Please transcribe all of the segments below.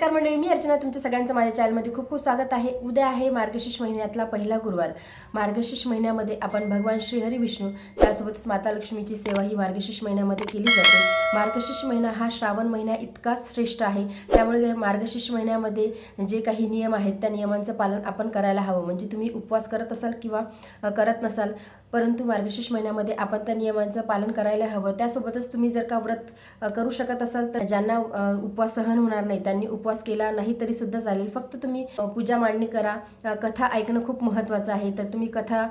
नमस्कार मंडळी मी अर्चना तुमचं सगळ्यांचं माझ्या चॅनलमध्ये खूप खूप स्वागत आहे. उद्या आहे मार्गशीर्ष महिन्यातला पहिला गुरुवार. मार्गशीर्ष महिन्यामध्ये आपण भगवान श्रीहरी विष्णू त्यासोबतच माता लक्ष्मीची सेवा ही मार्गशीर्ष महिन्यामध्ये केली जाते. मार्गशीर्ष महिना हा श्रावण महिना इतकाच श्रेष्ठ आहे. त्यामुळे मार्गशीर्ष महिन्यामध्ये जे काही नियम आहेत त्या नियमांचं पालन आपण करायला हवं. म्हणजे तुम्ही उपवास करत असाल किंवा करत नसाल परंतु मार्गशीर्ष महिन्यामध्ये आपण त्या नियमांचं पालन करायला हवं. त्यासोबतच तुम्ही जर का व्रत करू शकत असाल तर ज्यांना उपवास सहन होणार नाही त्यांनी उपवास केला नाही तरी सुद्धा चालेल. फक्त तुम्ही पूजा मांडणी करा. कथा ऐकणं खूप महत्त्वाचं आहे. तर तुम्ही कथा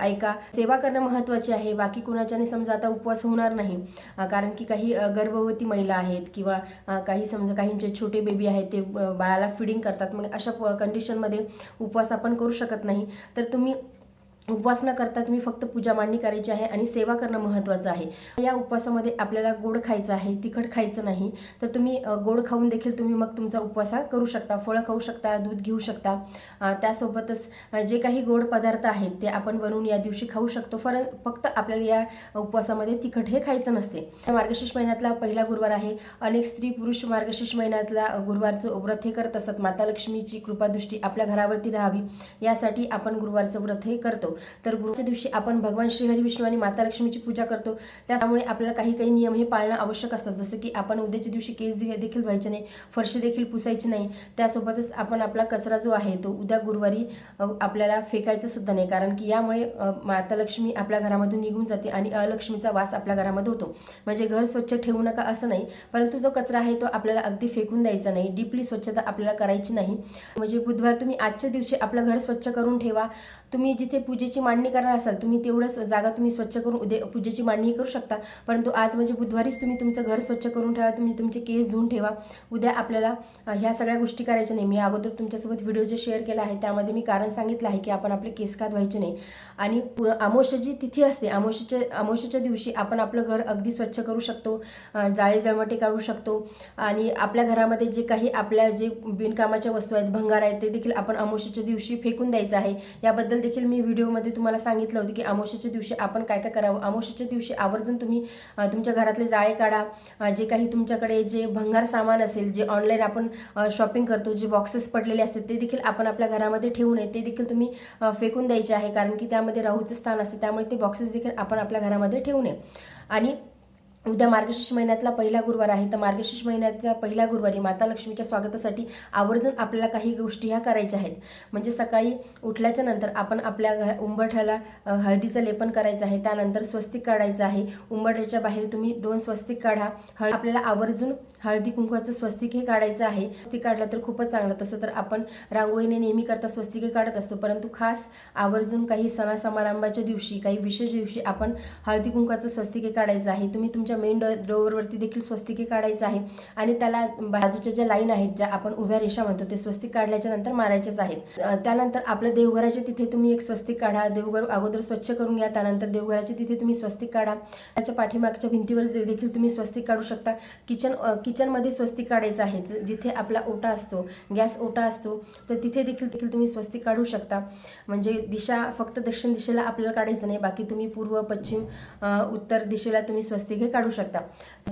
ऐका. सेवा करणं महत्त्वाची आहे. बाकी कुणाच्याने समजा आता उपवास होणार नाही कारण की काही गर्भवती महिला आहेत किंवा काही समजा काहींचे छोटे बेबी आहेत ते बाळाला फिडिंग करतात. मग अशा कंडिशनमध्ये उपवास आपण करू शकत नाही. तर तुम्ही उपवास न करता तुम्ही फक्त पूजा मांडणी करायची आहे आणि सेवा करणं महत्त्वाचं आहे. या उपवासामध्ये आपल्याला गोड खायचं आहे तिखट खायचं नाही तर तुम्ही गोड खाऊन देखील तुम्ही मग तुमचा उपवास करू शकता फळं खाऊ शकता दूध घेऊ शकता. त्यासोबतच जे काही गोड पदार्थ आहेत ते आपण बनवून या दिवशी खाऊ शकतो. फर फक्त आपल्याला या उपवासामध्ये तिखट हे खायचं नसते. मार्गशीर्ष महिन्यातला पहिला गुरुवार आहे. अनेक स्त्री पुरुष मार्गशीर्ष महिन्यातला गुरुवारचं व्रत हे करत असतात माता लक्ष्मीची कृपादृष्टी आपल्या घरावरती राहावी यासाठी आपण गुरुवारचं व्रत हे करतो. तर गुरुच्या दिवशी आपण भगवान श्रीहरी विष्णू आणि माता लक्ष्मीची पूजा करतो. त्यामुळे आपल्याला काही काही नियम हे पाळणं आवश्यक असतात. जसं की आपण उद्याच्या दिवशी केस देखील व्हायचे नाही फरशी देखील पुसायची नाही. त्यासोबतच आपण आपला कचरा जो आहे तो उद्या गुरुवारी आपल्याला फेकायचा सुद्धा नाही. कारण की यामुळे माता लक्ष्मी आपल्या घरामधून निघून जाते आणि अलक्ष्मीचा वास आपल्या घरामध्ये होतो. म्हणजे घर स्वच्छ ठेवू नका असं नाही. परंतु जो कचरा आहे तो आपल्याला अगदी फेकून द्यायचा नाही. डीपली स्वच्छता आपल्याला करायची नाही. म्हणजे बुधवार तुम्ही आजच्या दिवशी आपलं घर स्वच्छ करून ठेवा. तुम्ही जिथे पूजेची मांडणी करणार असाल तुम्ही तेवढं जागा तुम्ही स्वच्छ करून उद्या पूजेची मांडणी करू शकता. परंतु आज म्हणजे बुधवारीच तुम्ही तुमचं घर स्वच्छ करून ठेवा तुम्ही तुमचे केस धुवून ठेवा. उद्या आपल्याला ह्या सगळ्या गोष्टी करायच्या नाही. मी अगोदर तुमच्यासोबत व्हिडिओ जे शेअर केला आहे त्यामध्ये मी कारण सांगितलं आहे की आपण आपले केस का धुवायचे नाही. आणि पु- जी तिथी असते आमोशाच्या आमोशाच्या दिवशी आपण आपलं घर अगदी स्वच्छ करू शकतो जाळे जळमटे काढू शकतो. आणि आपल्या घरामध्ये जे काही आपल्या जे बिनकामाच्या वस्तू आहेत भंगार आहेत ते देखील आपण आमोशाच्या दिवशी फेकून द्यायचं आहे. याबद्दल देखील मी व्हिडिओमध्ये तुम्हाला सांगितलं होतं की आमोशाच्या दिवशी आपण काय काय करावं. आमोशाच्या दिवशी आवर्जून तुम्ही तुमच्या घरातले जाळे काढा. जे काही तुमच्याकडे जे भंगार सामान असेल जे ऑनलाईन आपण शॉपिंग करतो जे बॉक्सेस पडलेले असतात ते देखील आपण आपल्या घरामध्ये ठेवू नये. ते देखील तुम्ही फेकून द्यायचे आहे. कारण की त्यामध्ये राहूचं स्थान असते त्यामुळे ते बॉक्सेस देखील आपण आपल्या घरामध्ये ठेवू नये. आणि उद्या मार्गशीर्ष महिन्यातला पहिला गुरुवार आहे. तर मार्गशीर्ष महिन्यातल्या पहिल्या गुरुवारी माता लक्ष्मीच्या स्वागतासाठी आवर्जून आपल्याला काही गोष्टी ह्या करायच्या आहेत. म्हणजे सकाळी उठल्याच्या नंतर आपण आपल्या घ उंबरठ्याला हळदीचं लेपन करायचं आहे. त्यानंतर स्वस्तिक काढायचं आहे. उंबरठ्याच्या बाहेर तुम्ही दोन स्वस्तिक काढा. हळ आपल्याला आवर्जून हळदी कुंकवाचं स्वस्तिक हे काढायचं आहे. स्वस्तिक काढलं तर खूपच चांगलं. तसं तर आपण रांगोळीने नेहमी करता स्वस्तिके काढत असतो. परंतु खास आवर्जून काही सणा समारंभाच्या दिवशी काही विशेष दिवशी आपण हळदी कुंकवाचं स्वस्तिके काढायचं आहे. तुम्ही तुमच्या मेन डो डोअरवरती देखील स्वस्तिके काढायचं आहे. आणि त्याला बाजूच्या ज्या लाईन आहेत ज्या आपण उभ्या रेषा म्हणतो ते स्वस्तिक काढल्याच्या नंतर मारायचेच आहेत. त्यानंतर आपल्या देवघराच्या तिथे तुम्ही एक स्वस्तिक काढा. देवघर अगोदर स्वच्छ करून घ्या. त्यानंतर देवघराच्या तिथे तुम्ही स्वस्तिक काढा. त्याच्या पाठीमागच्या भिंतीवर देखील तुम्ही स्वस्तिक काढू शकता. किचन किचनमध्ये स्वस्तिक काढायचं आहे. ज- जिथे आपला ओटा असतो गॅस ओटा असतो तर तिथे देखील देखील तुम्ही स्वस्तिक काढू शकता. म्हणजे दिशा फक्त दक्षिण दिशेला आपल्याला काढायचं नाही. बाकी तुम्ही पूर्व पश्चिम उत्तर दिशेला तुम्ही स्वस्तिक हे काढू शकता.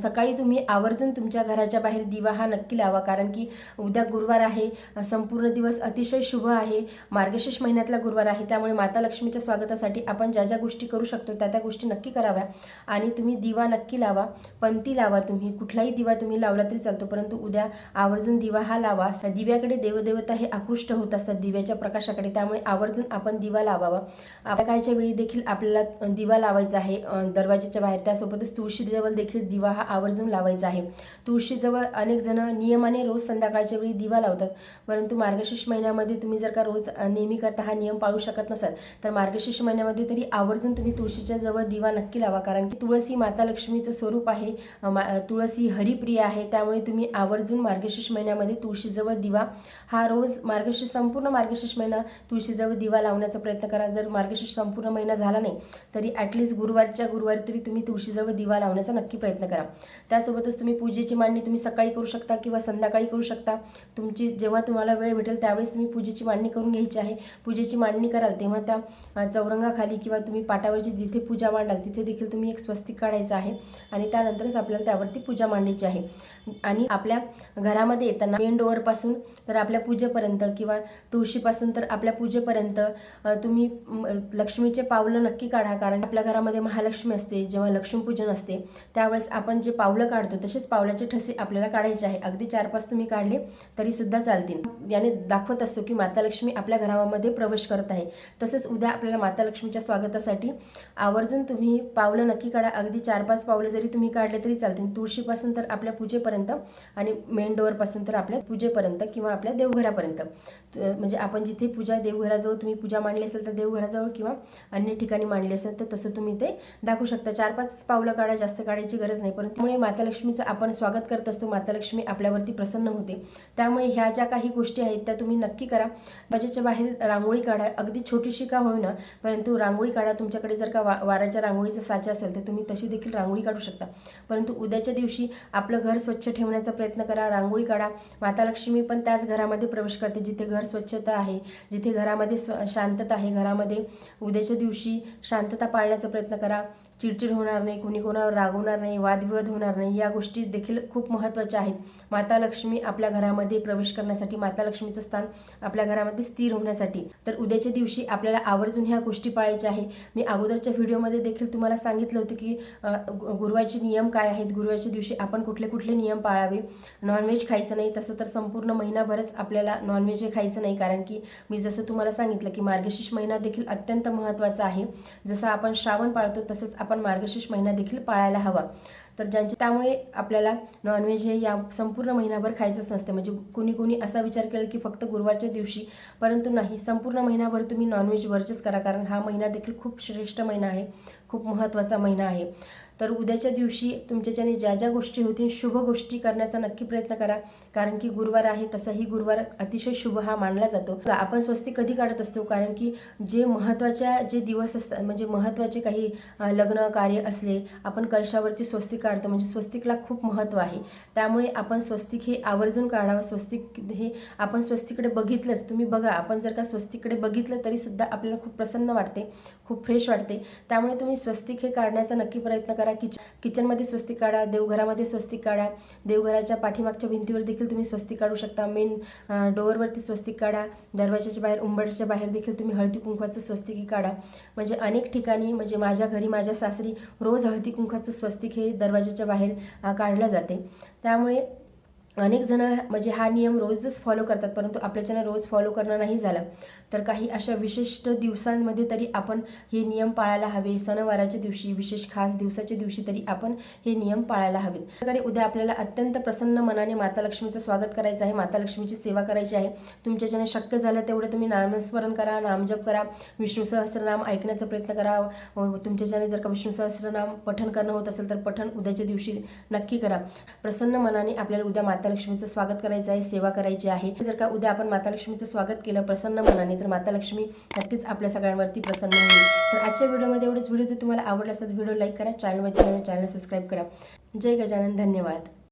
सकाळी तुम्ही आवर्जून तुमच्या घराच्या बाहेर दिवा हा नक्की लावा कारण की उद्या गुरुवार आहे संपूर्ण दिवस अतिशय शुभ आहे मार्गशीर्ष महिन्यातला गुरुवार आहे त्यामुळे माता लक्ष्मीच्या स्वागतासाठी आपण ज्या ज्या गोष्टी करू शकतो त्या त्या गोष्टी नक्की कराव्या. आणि तुम्ही दिवा नक्की लावा पंती लावा तुम्ही कुठलाही दिवा तुम्ही लावला तरी चालतो परंतु उद्या आवर्जून दिवा हा लावा. दिव्याकडे देवदेवता हे आकृष्ट होत असतात दिव्याच्या प्रकाशाकडे त्यामुळे आवर्जून आपण दिवा लावावा. सकाळच्या वेळी देखील आपल्याला दिवा लावायचा आहे अ, दरवाजाच्या बाहेर त्यासोबतच तुळशी तुळशीजवळ देखील दिवा हा आवर्जून लावायचा आहे. तुळशीजवळ अनेक जण नियमाने रोज संध्याकाळच्या वेळी दिवा लावतात. परंतु मार्गशीर्ष महिन्यामध्ये तुम्ही जर का रोज नेहमी करता हा नियम पाळू शकत नसाल तर मार्गशीर्ष महिन्यामध्ये तरी आवर्जून तुम्ही तुळशीच्या जवळ दिवा नक्की लावा. कारण की तुळसी माता लक्ष्मीचं स्वरूप आहे तुळसी मा- हरिप्रिय आहे त्यामुळे तुम्ही आवर्जून मार्गशीर्ष महिन्यामध्ये तुळशीजवळ दिवा हा रोज मार्गशीर्ष संपूर्ण मार्गशीर्ष महिना तुळशीजवळ दिवा लावण्याचा प्रयत्न करा. जर मार्गशीर्ष संपूर्ण महिना झाला नाही तरी ॲटलिस्ट गुरुवारच्या गुरुवारी तरी तुम्ही तुळशीजवळ दिवा लावण्याचा करण्याचा नक्की प्रयत्न करा. त्यासोबतच तुम्ही पूजेची मांडणी तुम्ही सकाळी करू शकता किंवा संध्याकाळी करू शकता. तुमची जेव्हा तुम्हाला वेळ भेटेल त्यावेळेस तुम्ही पूजेची मांडणी करून घ्यायची आहे. पूजेची मांडणी कराल तेव्हा त्या चौरंगाखाली किंवा तुम्ही पाटावरची जिथे पूजा मांडाल तिथे देखील तुम्ही एक स्वस्तिक काढायचं आहे आणि त्यानंतरच आपल्याला त्यावरती पूजा मांडायची आहे. आणि आपल्या घरामध्ये येताना मेन डोअरपासून तर आपल्या पूजेपर्यंत किंवा तुळशीपासून तर आपल्या पूजेपर्यंत तुम्ही लक्ष्मीचे पावलं नक्की काढा. कारण आपल्या घरामध्ये महालक्ष्मी असते जेव्हा लक्ष्मीपूजन असते त्यावेळेस आपण जे पावलं काढतो तसेच पावलाचे ठसे आपल्याला काढायचे आहे. अगदी चार पाच तुम्ही काढले तरी सुद्धा चालतील. याने दाखवत असतो की माता लक्ष्मी आपल्या घरामध्ये प्रवेश करत आहे. तसेच उद्या आपल्याला माता लक्ष्मीच्या स्वागतासाठी आवर्जून तुम्ही पावलं नक्की काढा. अगदी चार पाच पावलं जरी तुम्ही काढले तरी चालतील. तुळशीपासून तर आपल्या पूजेपर्यंत आणि मेन डोअरपासून तर आपल्या पूजेपर्यंत किंवा आपल्या देवघरापर्यंत. म्हणजे आपण जिथे पूजा देवघराजवळ तुम्ही पूजा मांडली असेल तर देवघराजवळ किंवा अन्य ठिकाणी मांडली असेल तर तसं तुम्ही ते दाखवू शकता. चार पाच पावलं काढा जास्त काढायची गरज नाही. परंतु त्यामुळे माता लक्ष्मीचं आपण स्वागत करत असतो. माता लक्ष्मी आपल्यावरती प्रसन्न होते. त्यामुळे ह्या ज्या काही गोष्टी आहेत त्या तुम्ही नक्की करा. बजेटच्या बाहेर रांगोळी काढा. अगदी छोटीशी का होईना परंतु रांगोळी काढा. तुमच्याकडे जर का वा वाराच्या रांगोळीचा साचा असेल तर तुम्ही तशी देखील रांगोळी काढू शकता. परंतु उद्याच्या दिवशी आपलं घर स्वच्छ ठेवण्याचा प्रयत्न करा. रांगोळी काढा. माता लक्ष्मी पण त्याच घरामध्ये प्रवेश करते जिथे घर स्वच्छता आहे जिथे घरामध्ये स्व शांतता आहे. घरामध्ये उद्याच्या दिवशी शांतता पाळण्याचा प्रयत्न करा. चिडचिड होणार नाही. कोणी कोणावर होणार नाही वादविवाद होणार नाही या गोष्टी देखील खूप महत्त्वाच्या आहेत. माता लक्ष्मी आपल्या घरामध्ये प्रवेश करण्यासाठी माता लक्ष्मीचं स्थान आपल्या घरामध्ये स्थिर होण्यासाठी. तर उद्याच्या दिवशी आपल्याला आवर्जून ह्या गोष्टी पाळायच्या आहे मी अगोदरच्या व्हिडिओमध्ये देखील तुम्हाला सांगितलं होतं की गु- गुरुवारचे नियम काय आहेत? गुरुवारच्या दिवशी आपण कुठले कुठले नियम पाळावे? नॉनव्हेज खायचं नाही तसं तर संपूर्ण महिनाभरच आपल्याला नॉनव्हेज हे खायचं नाही. कारण की मी जसं तुम्हाला सांगितलं की मार्गशीर्ष महिना देखील अत्यंत महत्त्वाचा आहे. जसं आपण श्रावण पाळतो तसंच आपण मार्गशीर्ष महिना देखील पाळायला हवा तर ज्यांचे त्यामुळे आपल्याला नॉनव्हेज हे या संपूर्ण महिनाभर खायचंच नसते. म्हणजे कुणी कुणी असा विचार केला की फक्त गुरुवारच्या दिवशी परंतु नाही. संपूर्ण महिनाभर तुम्ही नॉनव्हेज वरचेच करा कारण हा महिना देखील खूप श्रेष्ठ महिना आहे. खूप महत्त्वाचा महिना आहे. तर उद्याच्या दिवशी तुमच्याच्याने ज्या ज्या गोष्टी होतील शुभ गोष्टी करण्याचा नक्की प्रयत्न करा. कारण की गुरुवार आहे तसाही गुरुवार अतिशय शुभ हा मानला जातो. आपण स्वस्ती कधी काढत असतो? कारण की जे महत्त्वाच्या जे दिवस असतात म्हणजे महत्त्वाचे काही लग्न कार्य असले आपण कलशावरती स्वस्तिक काढतो म्हणजे स्वस्तिकला खूप महत्त्व आहे. त्यामुळे आपण स्वस्तिक हे आवर्जून काढावं. स्वस्तिक हे आपण स्वस्तिकडे बघितलंच तुम्ही बघा आपण जर का स्वस्तिकडे बघितलं तरीसुद्धा आपल्याला खूप प्रसन्न वाटते खूप फ्रेश वाटते. त्यामुळे तुम्ही स्वस्तिक हे काढण्याचा नक्की प्रयत्न करा. किच किचनमध्ये स्वस्तिक काढा देवघरामध्ये स्वस्तिक काढा. देवघराच्या पाठीमागच्या भिंतीवर देखील तुम्ही स्वस्तिक काढू शकता. मेन डोअरवरती स्वस्तिक काढा. दरवाजाच्या बाहेर उंबरच्या बाहेर देखील तुम्ही हळदी कुंकवाचं स्वस्तिकी काढा. म्हणजे अनेक ठिकाणी म्हणजे माझ्या घरी माझ्या सासरी रोज हळदी कुंकवाचं स्वस्तिक हे दरवाजाच्या बाहेर काढलं जाते. त्यामुळे अनेक जण म्हणजे हा नियम रोजच फॉलो करतात परंतु आपल्याच्यानं रोज फॉलो करणं नाही झालं. तर काही अशा विशिष्ट दिवसांमध्ये तरी आपण हे नियम पाळायला हवे. सणवाराच्या दिवशी विशेष खास दिवसाच्या दिवशी तरी आपण हे नियम पाळायला हवेत. प्रकारे उद्या आपल्याला अत्यंत प्रसन्न मनाने माता लक्ष्मीचं स्वागत करायचं आहे माता लक्ष्मीची सेवा करायची आहे. तुमच्याच्याने शक्य झालं तेवढं तुम्ही नामस्मरण करा नामजप करा विष्णू सहस्रनाम ऐकण्याचा प्रयत्न करा. व तुमच्याच्याने जर का विष्णू सहस्रनाम पठण करणं होत असेल तर पठण उद्याच्या दिवशी नक्की करा. प्रसन्न मनाने आपल्याला उद्या माता लक्ष्मीचं स्वागत करायचं आहे सेवा करायची आहे. जर का उद्या आपण माता लक्ष्मीचं स्वागत केलं प्रसन्न मनाने तर माता लक्ष्मी नक्कीच आपल्या सगळ्यांवरती प्रसन्न होईल. तर आजच्या व्हिडिओमध्ये एवढेच. व्हिडिओ जर तुम्हाला आवडला असेल तर व्हिडिओ लाईक करा चॅनलवरती चॅनल सबस्क्राईब करा. जय गजानन. धन्यवाद.